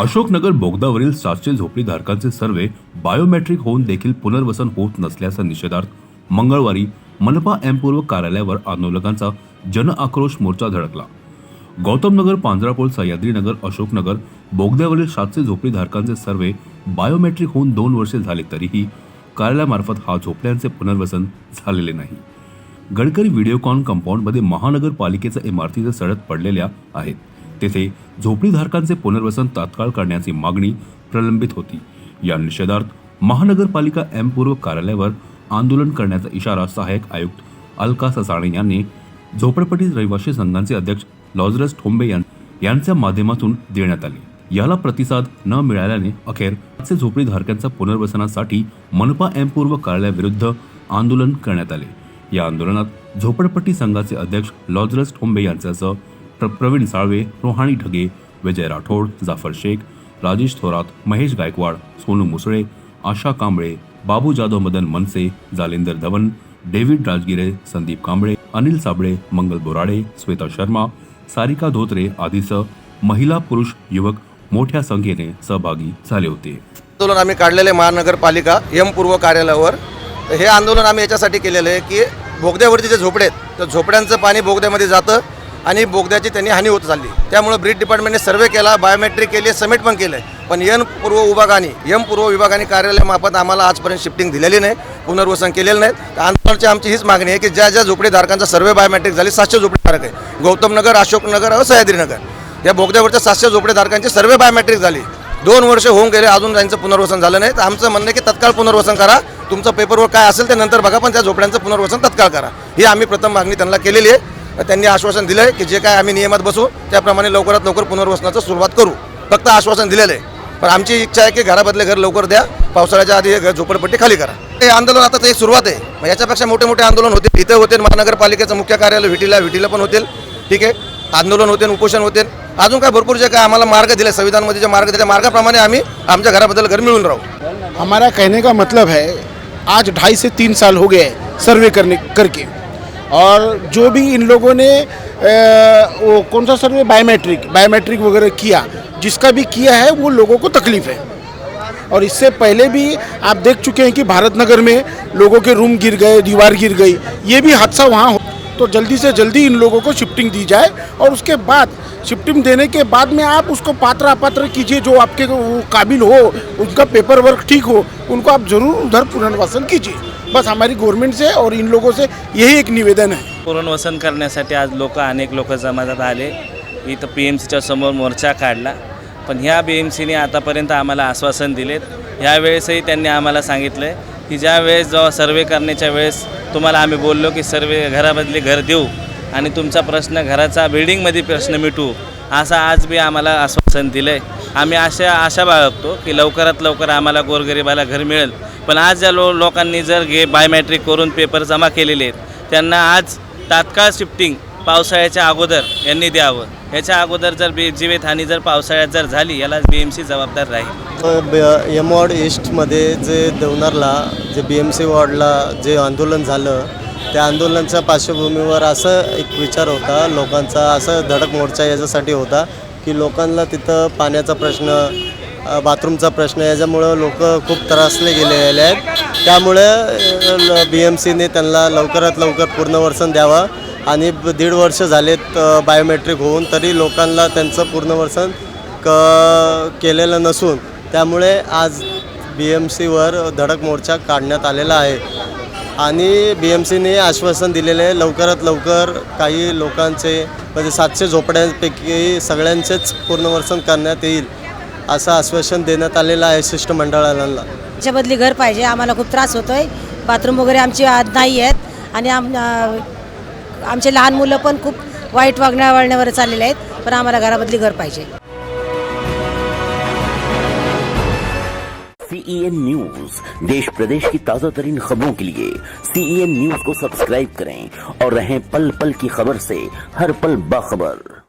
अशोकनगर बोगदावरील सातशे झोपडीधारकांचे सर्वे बायोमेट्रिक होऊन देखील पुनर्वसन होत नसल्याचा निषेधार्थ मंगळवारी मनपा एम पूर्व कार्यालयावर आंदोलकांचा जन आक्रोश मोर्चा धडकला. गौतमनगर पांजरापोल सह्याद्रीनगर अशोकनगर बोगद्यावरील सातशे झोपडीधारकांचे सर्वे बायोमेट्रिक होऊन दोन वर्षे झाले तरीही कार्यालयामार्फत हा झोपड्यांचे पुनर्वसन झालेले नाही. गडकरी व्हिडिओकॉन कंपाऊंडमध्ये महानगरपालिकेच्या इमारतीचे सडत पडलेल्या आहेत. तेथे झोपडीधारकांचे पुनर्वसन तात्काळ करण्याची मागणी प्रलंबित होती. या निषेधार्थ महानगरपालिका एम पूर्व कार्यालयावर आंदोलन करण्याचा इशारा सहाय्यक आयुक्त अलका ससाणे यांनी झोपडपट्टी रहिवासी संघांचे अध्यक्ष लॉझरस ठोंबे यांच्या माध्यमातून देण्यात आले. याला प्रतिसाद न मिळाल्याने अखेर पाचशे झोपडीधारकांच्या पुनर्वसनासाठी मनपा एम पूर्व कार्यालयाविरुद्ध आंदोलन करण्यात आले. या आंदोलनात झोपडपट्टी संघाचे अध्यक्ष लॉझरस ठोंबे यांच्यासह प्र प्रवीण साळवे रोहाणी ढगे विजय राठोड जाफर शेख राजेश थोरात महेश गायकवाड सोनू मुसळे आशा कांबळे बाबू जाधव मदन मनसे जालिंदर धवन डेव्हिड राजगिरे संदीप कांबळे अनिल साबळे मंगल बोराडे श्वेता शर्मा सारिका धोत्रे आदीसह महिला पुरुष युवक मोठ्या संख्येने सहभागी झाले होते. आंदोलन आम्ही काढलेले महानगरपालिका यम पूर्व कार्यालयावर. हे आंदोलन आम्ही याच्यासाठी केलेलं आहे की बोगद्यावरती जे झोपडे आहेत तर झोपड्यांचं पाणी बोगद्यामध्ये जातं. आणि बोगद्याची त्यांनी हानी होत चालली. त्यामुळं ब्रीड डिपार्टमेंटने सर्वे केला बायोमेट्रिक केली सबमिट पण केलं आहे पण यम पूर्व विभागाने यम पूर्व विभागाने कार्यालयामार्फत आम्हाला आजपर्यंत शिफ्टिंग दिलेली नाही पुनर्वसन केलेलं नाही. तर आंदोलनाची आमची हीच मागणी आहे की ज्या ज्या झोपडीधारकांचा सर्वे बायोमेट्रिक झाली सातशे झोपडीधारक आहे. गौतमनगर अशोकनगर व सह्याद्रीनगर या बोगद्यावरच्या सातशे झोपडीधारकांची सर्वे बायोमेट्रिक झाली. दोन वर्ष होऊन गेले अजून त्यांचं पुनर्वसन झालं नाही. तर आमचं म्हणणं आहे की तत्काळ पुनर्वसन करा. तुमचं पेपरवर काय असेल ते नंतर बघा पण त्या झोपड्यांचं पुनर्वसन तत्काळ करा. ही आम्ही प्रथम मागणी त्यांना केलेली आहे. त्यांनी आश्वासन दिलं आहे की जे काय आम्ही नियमात बसू त्याप्रमाणे लवकरात लवकर पुनर्वसनाचं सुरुवात करू. फक्त आश्वासन दिलेलं आहे. पण आमची इच्छा आहे की घराबदले घर लवकर द्या पावसाळ्याच्या आधी हे घर झोपडपट्टी खाली करा. हे आंदोलन आता एक सुरुवात आहे. मग याच्यापेक्षा मोठे मोठे आंदोलन होते इथं होते महानगरपालिकेचं मुख्य कार्यालय व्हिटीला व्हिटीला पण होतील. ठीक आहे. आंदोलन होते उपोषण होते अजून काय भरपूर जे काय आम्हाला मार्ग दिले संविधानमध्ये जे मार्ग दिले मार्गाप्रमाणे आम्ही आमच्या घराबद्दल घर मिळून राहू. हमारा कहने का मतलब है आज ढाई से तीन साल हो गए सर्वे करने करके। और जो भी इन लोगों ने ए, वो कौन सा सर्वे बायोमेट्रिक बायोमेट्रिक वगैरह किया। जिसका भी किया है वो लोगों को तकलीफ़ है। और इससे पहले भी आप देख चुके हैं कि भारत नगर में लोगों के रूम गिर गए दीवार गिर गई। ये भी हादसा वहाँ तो जल्दी से जल्दी इन लोगों को शिफ्टिंग दी जाए और उसके बाद शिफ्टिंग देने के बाद में आप उसको पात्र अपात्र कीजिए जो आपके काबिल हो उनका पेपर वर्क ठीक हो उनको आप जरूर उधर पुनर्वासन कीजिए। बस हमारी गवर्नमेंट से और इन लोगों से यही एक निवेदन है। पुनर्वसन करण्यासाठी आज लोक अनेक लोक जमाजात आले. इथं पी एम सीच्या समोर मोर्चा काढला. पण ह्या बी एम सीने आतापर्यंत आम्हाला आश्वासन दिलेत. ह्यावेळेसही त्यांनी आम्हाला सांगितलं आहे की ज्या वेळेस जेव्हा सर्वे करण्याच्या वेळेस तुम्हाला आम्ही बोललो की सर्व घराबदली घर देऊ आणि तुमचा प्रश्न घराचा बिल्डिंगमध्ये प्रश्न मिटू असा आज बी आम्हाला आश्वासन दिलं आहे आम्ही अशा आशा बाळगतो की लवकरात लवकर आम्हाला गोरगरिबाला घर मिळेल. पण आज ज्या लो लोकांनी जर घे बायोमॅट्रिक करून पेपर जमा केलेले आहेत त्यांना आज तात्काळ शिफ्टिंग पावसाळ्याच्या अगोदर यांनी द्यावं. याच्या अगोदर जर बी जीवितहानी जर पावसाळ्यात जर झाली याला बी एम सी जबाबदार राहील. एम वॉर्ड ईस्टमध्ये जे देवनारला जे बी एम सी वॉर्डला जे आंदोलन झालं त्या आंदोलनाच्या पार्श्वभूमीवर असं एक विचार होता लोकांचा असं धडक मोर्चा याच्यासाठी होता की लोकांना तिथं पाण्याचा प्रश्न बाथरूमचा प्रश्न याच्यामुळं लोक खूप त्रासले गेलेले आहेत. त्यामुळे बी एम सीने त्यांना लवकरात लवकर पूर्णवर्सन द्यावं. आणि दीड वर्ष झालेत बायोमेट्रिक होऊन तरी लोकांना त्यांचं पूर्णवर्सन क केलेलं नसून त्यामुळे आज बी एम सीवर धडक मोर्चा काढण्यात आलेला आहे. आणि बी एम सीने आश्वासन दिलेले आहे लवकरात लवकर काही लोकांचे म्हणजे सातशे झोपड्यांपैकी सगळ्यांचेच पूर्णवर्सन करण्यात येईल असं आश्वासन देण्यात आलेलं आहे शिष्टमंडळाला त्याच्या बदली घर पाहिजे आम्हाला खूप त्रास होतोय. बाथरूम वगैरे आमची आज नाही आहेत. आणि आम आमचे लहान मुलं पण खूप वाईट वागण्या वळण्यावर चाललेले आहेत पण आम्हाला घराबदली घर पाहिजे. सीईएन न्यूज देश प्रदेश की ताजा तरीन खबरों के लिए सीईएन न्यूज को सब्सक्राइब करें और रहें पल पल की खबर से हर पल बाखबर।